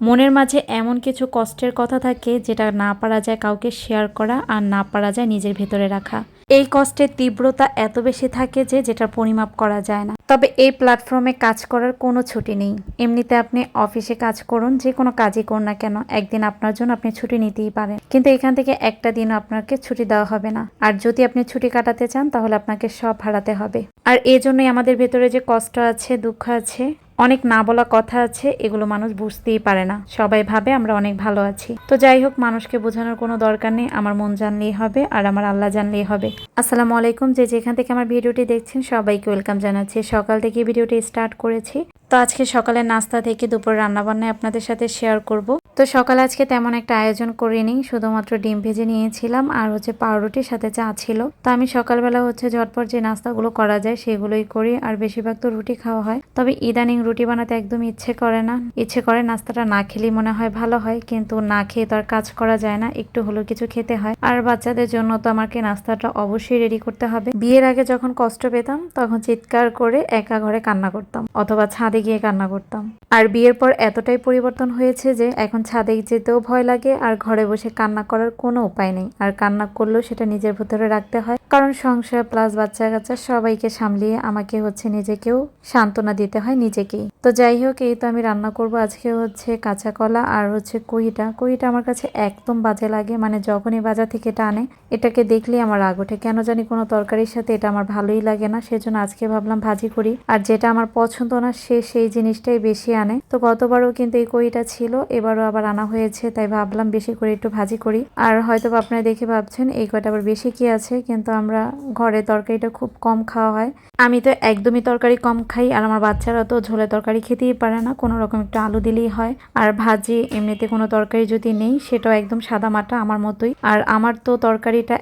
মনের মাঝে এমন কিছু কষ্টের কথা থাকে যেটা না পারা যায় কাউকে শেয়ার করা আর না পারা যায় নিজের ভেতরে রাখা। এই কষ্টের তীব্রতা এত বেশি থাকে যে যেটা পরিমাপ করা যায় না। তবে এই প্ল্যাটফর্মে কাজ করার কোনো ছুটি নেই। এমনিতে আপনি অফিসে কাজ করুন, যে কোনো কাজই করুন না কেন, একদিন আপনার জন্য আপনি ছুটি নিতেই পারেন। কিন্তু এখান থেকে একটা দিন আপনাকে ছুটি দেওয়া হবে না। আর যদি আপনি ছুটি কাটাতে চান, তাহলে আপনাকে সব হারাতে হবে। আর এই জন্যই আমাদের ভেতরে যে কষ্ট আছে, দুঃখ আছে অনেক না বলা কথা আছে, এগুলো মানুষ বুঝতেই পারে না। সবাই ভাবে আমরা অনেক ভালো আছি। তো যাই হোক, মানুষকে বোঝানোর কোনো দরকার নেই, আমার মন জানলেই হবে আর আমার আল্লাহ জানলেই হবে। আসসালামু আলাইকুম, যে যেখান থেকে আমার ভিডিওটি দেখছেন, সবাইকে ওয়েলকাম জানাচ্ছি। সকাল থেকে ভিডিওটি স্টার্ট করেছি। তো আজকে সকালের নাস্তা থেকে দুপুর রান্নাবান্নায় আপনাদের সাথে শেয়ার করব। তো সকাল আজকে তেমন একটা আয়োজন করিনি, শুধুমাত্র ডিম ভেজে নিয়েছিলাম আর হচ্ছে পাউরুটির সাথে চা ছিল। তো আমি সকালবেলা হচ্ছে ঝটপট যে নাস্তাগুলো করা যায় সেগুলোই করি আর বেশিরভাগ তো রুটি খাওয়া হয়। তবে ইদানিং রুটি বানাতে একদম ইচ্ছে করে না। ইচ্ছে করে নাস্তাটা না খেলেই মনে হয় ভালো হয়, কিন্তু না খেয়ে তো আর কাজ করা যায় না, একটু হলেও কিছু খেতে হয়। আর বাচ্চাদের জন্য তো আমাকে নাস্তাটা অবশ্যই রেডি করতে হবে। বিয়ের আগে যখন কষ্ট পেতাম, তখন চিৎকার করে একা ঘরে কান্না করতাম, অথবা ছাদে গিয়ে কান্না করতাম। আর বিয়ের পর এতটাই পরিবর্তন হয়েছে যে, এখন ছাদে যেতেও ভয় লাগে, আর ঘরে বসে কান্না করার কোনো উপায় নেই। আর কান্না করলেও সেটা নিজের ভেতরে রাখতে হয়। কারণ সংসার প্লাস বাচ্চা কাচ্চা সবাইকে সামলিয়ে আমাকে হচ্ছে নিজেকেও সান্ত্বনা দিতে হয় নিজেকেই। তো যাই হোক, এই তো আমি রান্না করব। আজকে হচ্ছে কাঁচা কলা আর হচ্ছে কইটা কইটা আমার কাছে একদম বাজে লাগে মানে যখনই বাজার থেকে এটা আনে, এটাকে দেখলেই আমার রাগ ওঠে। কেন জানি কোনো তরকারির সাথে এটা আমার ভালোই লাগে না, সেজন্য আজকে ভাবলাম ভাজি করি। আর যেটা আমার পছন্দ না, সে সেই জিনিসটাই বেশি আনে। তো গতবারও কিন্তু এই কইটা ছিল, এবারও আবার আনা হয়েছে, তাই ভাবলাম বেশি করে একটু ভাজি করি। আর হয়তো আপনারা দেখে ভাবছেন, এই কয়টা আবার বেশি কি আছে, কিন্তু আমরা ঘরে তরকারিটা খুব কম খাওয়া হয়। আমি তো একদমই তরকারি কম খাই আর আমার বাচ্চারা তো ঝোলে তরকারি খেতেই পারে না। কোনো রকম একটু আলু দিলেই হয়। আর ভাজি এমনিতে কোনো তরকারি যদি নেই, সেটাও একদম সাদা মাটা আমার মতোই। আর আমার তো তরকারিটা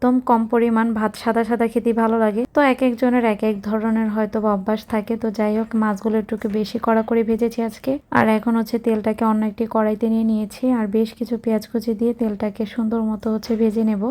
একদম কম পরিমাণ ভাত, সাদা সাদা খেতে ভালো লাগে। তো এক একজনের এক এক ধরনের হয়তো বা অভ্যাস থাকে। তো যাই হোক, মাছগুলো একটু বেশি কড়া করে ভেজেছি আজকে। আর এখন হচ্ছে তেলটাকে অন্য একটি কড়াইতে নিয়ে নিয়েছি। আর বেশ কিছু পেঁয়াজ কুচি দিয়ে তেলটাকে সুন্দর মতো হচ্ছে ভেজে নেব।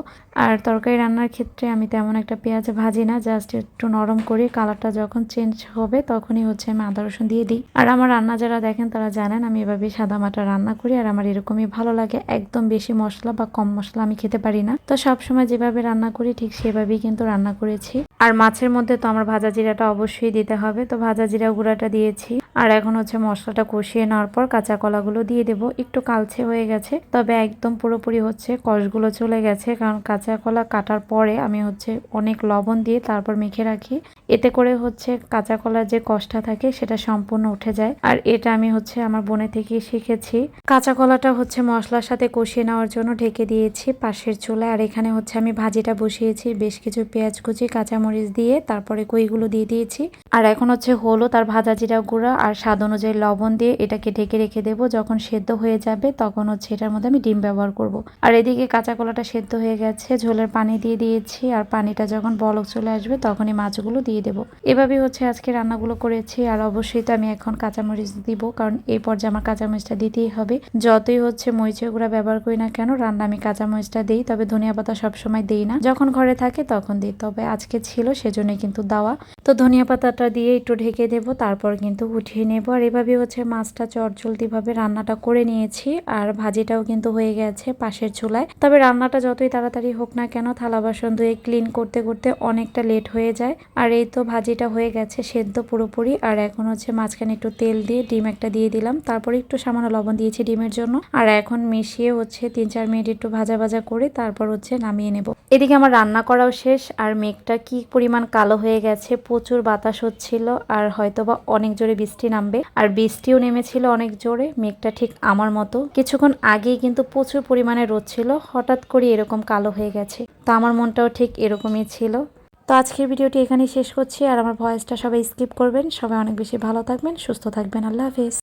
আর তরকারি রান্নার ক্ষেত্রে আমি তেমন একটা পেঁয়াজ ভাজি না, জাস্ট একটু নরম করে কালারটা যখন চেঞ্জ হবে তখনই হচ্ছে আমি আদা রসুন দিয়ে দিই। আর আমার রান্না যারা দেখেন তারা জানেন আমি এভাবে সাদা মাটা রান্না করি। আর আমার এরকমই ভালো লাগে। একদম বেশি মশলা বা কম মশলা আমি খেতে পারি না। তো সবসময় যেভাবে রান্না করি, ঠিক সেভাবেই কিন্তু রান্না করেছি। আর মাছের মধ্যে তো আমার ভাজা জিরাটা অবশ্যই দিতে হবে। তো ভাজা জিরা গুঁড়াটা দিয়েছি। আর এখন হচ্ছে মশলাটা কষিয়ে নেওয়ার পর কাঁচা কলাগুলো দিয়ে দেব। একটু কালচে হয়ে গেছে, তবে একদম পুরোপুরি হচ্ছে কষগুলো চলে গেছে। কারণ কাঁচা কলা কাটার পরে আমি হচ্ছে অনেক লবণ দিয়ে তারপর মেখে রাখি। এতে করে হচ্ছে কাঁচা কলার যে কষ্টটা থাকে সেটা সম্পূর্ণ উঠে যায়। আর এটা আমি হচ্ছে আমার বোনের থেকে শিখেছি। কাঁচা কলাটা হচ্ছে মশলার সাথে কষিয়ে নেওয়ার জন্য ঢেকে দিয়েছি পাশের চুলায়। আর এখানে হচ্ছে আমি ভাজিটা বসিয়েছি, বেশ কিছু পেঁয়াজ কুচি, কাঁচামরিচ দিয়ে, তারপরে কইগুলো দিয়ে দিয়েছি। আর এখন হচ্ছে হলুদ আর ভাজা জিরা গুঁড়া আর স্বাদ অনুযায়ী লবণ দিয়ে এটাকে ঢেকে রেখে দেবো। যখন সেদ্ধ হয়ে যাবে তখন হচ্ছে এটার মধ্যে আমি ডিম ব্যবহার করব। আর এদিকে কাঁচা কলাটা সেদ্ধ হয়ে গেছে, ঝোলের পানি দিয়ে দিয়েছি আর পানিটা যখন বলক চলে আসবে তখনই মাছগুলো দিয়ে দেবো। এভাবেই হচ্ছে আজকে রান্নাগুলো করেছি আর অবশ্যই তো আমি এখন কাঁচামরিচ দিব কারণ এই পর্যায়ে আমার কাঁচামরিচটা দিতেই হবে। যতই হচ্ছে মরিচের গুঁড়া ব্যবহার করি না কেন, রান্না আমি কাঁচামরিচটা দিই, তবে ধনিয়া পাতা সবসময় দিই না। যখন ঘরে থাকে তখন দিই, তবে আজকে ছিল সেজন্য কিন্তু দেওয়া। তো ধনিয়া পাতাটা দিয়ে একটু ঢেকে দেবো, তারপর কিন্তু উঠিয়ে নেব আর এভাবে হচ্ছে মাছটা চটজলদিভাবে রান্নাটা করে নিয়েছি আর ভাজিটাও কিন্তু হয়ে গেছে পাশের চুলায়। তবে রান্নাটা যতই তাড়াতাড়ি হোক না কেন থালা বাসন ধুয়ে ক্লিন করতে করতে অনেকটা লেট হয়ে যায়। আর এই তো ভাজিটা হয়ে গেছে সেদ্ধ পুরোপুরি আর এখন হচ্ছে মাঝখানে একটু তেল দিয়ে ডিম একটা দিয়ে দিলাম। তারপরে একটু সামান্য লবণ দিয়েছি ডিমের জন্য। আর এখন মিশিয়ে হচ্ছে তিন চার মিনিট একটু ভাজা ভাজা করে তারপর হচ্ছে নামিয়ে নেব। এদিকে আমার রান্না করাও শেষ আর মেঘটা কি পরিমাণ কালো হয়ে গেছে, প্রচুর বাতাস হচ্ছিল আর হয়তোবা অনেক জোরে বৃষ্টি নামবে। আর বৃষ্টিও নেমেছিল অনেক জোরে, মেঘটা ঠিক আমার মতো। কিছুক্ষণ আগেই কিন্তু প্রচুর পরিমাণে রোদ ছিল, হঠাৎ করে এরকম কালো হয়ে গেছে। তো আমার মনটাও ঠিক এরকমই ছিল। তো আজকের ভিডিওটি এখানেই শেষ করছি, আর আমার ভয়েসটা সবাই স্কিপ করবেন। সবাই অনেক বেশি ভালো থাকবেন, সুস্থ থাকবেন। আল্লাহ হাফেজ।